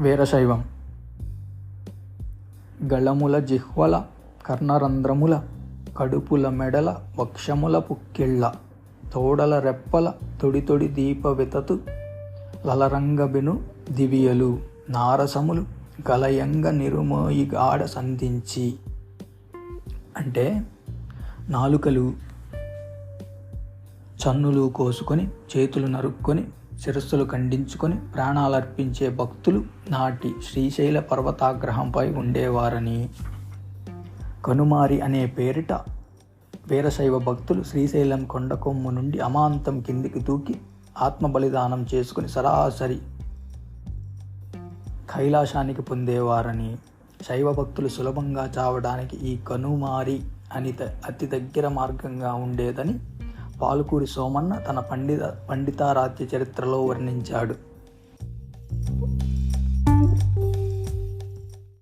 వీరశైవం. గళముల జిహ్వల కర్ణరంధ్రముల కడుపుల మెడల వక్షముల పుక్కిళ్ళ తోడల రెప్పల తొడి తొడి దీప వితతు లలరంగబెను దివియలు నారసములు గలయంగ నిరుమోయిగాడ సంధించి. అంటే నాలుకలు చన్నులు కోసుకొని చేతులు నరుక్కొని శిరస్సులు ఖండించుకొని ప్రాణాలర్పించే భక్తులు నాటి శ్రీశైల పర్వతాగ్రహంపై ఉండేవారని. కనుమారి అనే పేరిట వీరశైవ భక్తులు శ్రీశైలం కొండ కొమ్ము నుండి అమాంతం కిందికి దూకి ఆత్మ బలిదానం చేసుకుని సరాసరి కైలాసానికి పొందేవారని. శైవ భక్తులు సులభంగా చావడానికి ఈ కనుమారి అని త- అతి దగ్గర మార్గంగా ఉండేదని పాలకూరి సోమన్న తన పండిత పండితారాధ్య చరిత్రలో వర్ణించాడు.